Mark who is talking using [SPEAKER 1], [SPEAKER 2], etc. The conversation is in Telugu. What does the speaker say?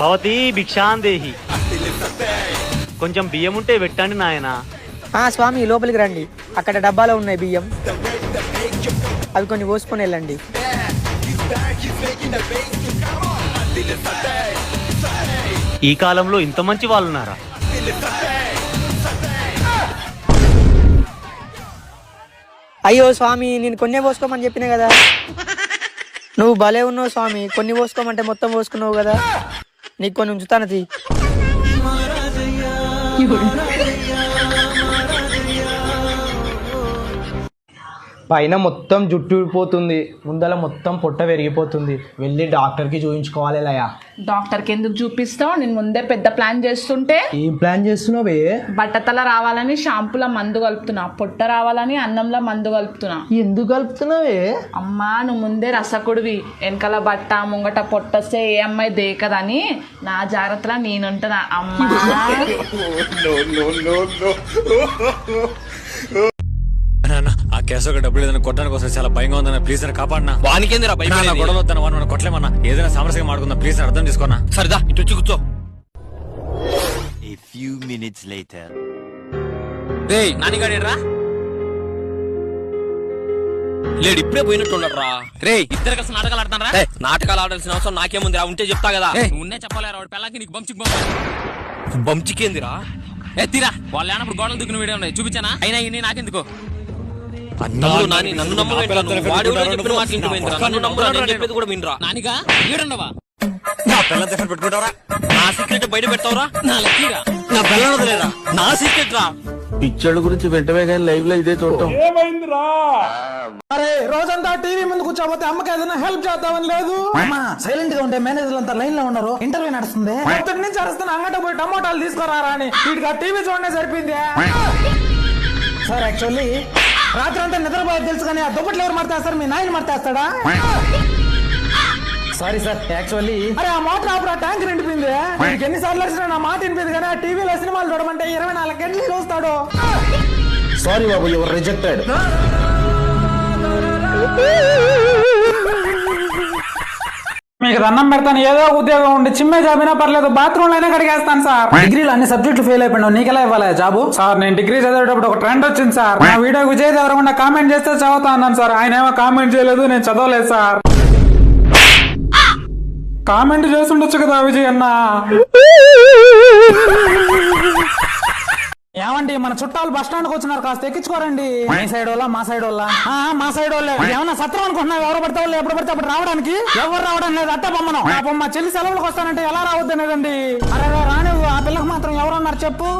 [SPEAKER 1] భవతి భిక్షాందేహి. కొంచెం బియ్యం ఉంటే పెట్టండి నాయనా.
[SPEAKER 2] ఆ స్వామి లోపలికి రండి. అక్కడ డబ్బాలో ఉన్నాయి బియ్యం. అవి కొన్ని పోసుకొని వెళ్ళండి.
[SPEAKER 1] ఈ కాలంలో ఇంత మంచి వాళ్ళు ఉన్నారా
[SPEAKER 2] అయ్యో స్వామి నేను కొన్నే పోసుకోమని చెప్పిన కదా. నువ్వు భలే ఉన్నావు స్వామి. కొన్ని పోసుకోమంటే మొత్తం పోసుకున్నావు కదా. నీకు కొన్ని ఉంచుతానది
[SPEAKER 3] పైన మొత్తం జుట్టు ఊడిపోతుంది. ముందల మొత్తం పొట్ట పెరిగిపోతుంది. వెళ్ళి డాక్టర్కి చూపించుకోవాలి లయ.
[SPEAKER 4] డాక్టర్కి ఎందుకు చూపిస్తావు? నేను ముందే పెద్ద ప్లాన్ చేస్తుంటే
[SPEAKER 3] ఏం ప్లాన్ చేస్తున్నావే
[SPEAKER 4] బట్టతల రావాలని షాంపూల మందు కలుపుతున్నా. పొట్ట రావాలని అన్నంలో మందు కలుపుతున్నా.
[SPEAKER 3] ఎందుకు కలుపుతున్నావే
[SPEAKER 4] అమ్మా నువ్వు ముందే రసకుడివి. వెనకాల బట్ట ముంగట పొట్టొస్తే ఏ అమ్మాయి దేకదని నా జాగ్రత్తలో నేనుంటున్నా అమ్మా!
[SPEAKER 5] ఒక డబ్బులు ఏదైనా కొట్టడానికి వస్తే చాలా భయంగా ఉందన్న. ప్లీజ్ నన్ను కాపాడనా.
[SPEAKER 6] వానికేందిరా
[SPEAKER 5] నా
[SPEAKER 6] భయపడేది?
[SPEAKER 5] గొడవ వద్దన్న మనం కొట్టలేమన్నా. ఏదైనా సమస్యగా మాడుకుందాం ప్లీజ్ అర్థం చేసుకోనా?
[SPEAKER 6] సరదా ఇటు వచ్చి కూర్చో.
[SPEAKER 7] A few minutes later.
[SPEAKER 6] రేయ్ నానిగాడేడ్రా లేడు ఇప్పుడే పోయినట్టున్నారా రేయ్. ఇద్దరు కలిసి నాటకాలు ఆడతారా నాటకాలు ఆడాల్సిన అవసరం నాకేముందిరా ఉంటే చెప్తా కదా. ఉన్నే చెప్పలేరా? వాడు పిల్లకి నీకు బంచికి పంప బంచికేందిరా ఏ తీరా. వాళ్ళు లేనప్పుడు గోడలు దిగిన వీడియో ఉన్నాయి. చూపించానా? అయినా ఇన్ని నాకెందుకు?
[SPEAKER 5] నా పిల్లల దగ్గర పెట్టుకుంటారా
[SPEAKER 6] నా సీక్రెట్ బయట పెడతావురా? నా లక్కీరా? నా పిల్లలు వదిలేరా? నా సీక్రెట్ రా?
[SPEAKER 8] పిచ్చోళ్ళ గురించి వెంటనే కానీ లైవ్లో ఇదే చూడటం.
[SPEAKER 3] అరే రోజంతా టీవీ ముందు కూర్చోబోతే అమ్మకి ఏదైనా హెల్ప్ చేద్దామని లేదు? సైలెంట్గా ఉంటే మేనేజర్లు అంతా లైన్లో ఉన్నారు. ఇంటర్వ్యూ నడుస్తుంది. పొద్దున్న నుంచి అరుస్తున్నా అంగట పోయి టమోటాలు తీసుకురారా అని వీటికి ఆ టీవీ చూడనే సరిపోయింది? సార్ యాక్చువల్లీ రాత్రి అంతా నిద్రపోయి తెలుసు కానీ ఆ దుప్పట్లు ఎవరు మడతేస్తారు మీ నాయన మడతేస్తాడా సారీ సార్ యాక్చువల్లీ అరే ఆ మోటార్ ఆపరా ట్యాంక్ నిండిపోయింది. మీకు ఎన్నిసార్లు వచ్చినా నా మాట వినిపింది కానీ ఆ టీవీలో సినిమాలు చూడమంటే ఇరవై నాలుగు గంటలు చూస్తాడు. సారీ బాబు యువర్ రిజెక్టెడ్ మీకు దండం పెడతాను ఏదో ఉద్యోగం ఉండి చిమ్మే జాబ్ అయినా పర్లేదు బాత్రూమ్ అయినా కడిగేస్తాను సార్. డిగ్రీలో అన్ని సబ్జెక్టులు ఫెయిల్ అయిపోయినావు నీకెలా ఇవ్వాలి జాబు? సార్ నేను డిగ్రీ చదివేటప్పుడు ఒక ట్రెండ్ వచ్చింది సార్. నా వీడియో విజయ్ దేవరకుండా కామెంట్ చేస్తే చదువుతా అన్నాను సార్. ఆయన ఏమో కామెంట్ చేయలేదు నేను చదవలేదు సార్. కామెంట్ చేస్తుండొచ్చు కదా విజయ్ అన్న. ఏమండి మన చుట్టాలు బస్ స్టాండ్కు వచ్చినారు కాస్త ఎక్కించుకోరండి. మీ సైడ్ వాళ్ళ మా సైడ్ వాళ్ళ? మా సైడ్ వాళ్ళే. ఏమన్నా సత్రం అనుకుంటున్నావు? ఎవరు పడితే వాళ్ళు ఎప్పుడు పడితే అప్పుడు రావడానికి? ఎవరు రావడం లేదు అట్ట బొమ్మ నా బొమ్మ చెల్లి సెలవులకు వస్తానంటే ఎలా రావద్దనేదండి అరే రానివ్వు. ఆ పిల్లకు మాత్రం ఎవరన్నారు చెప్పు?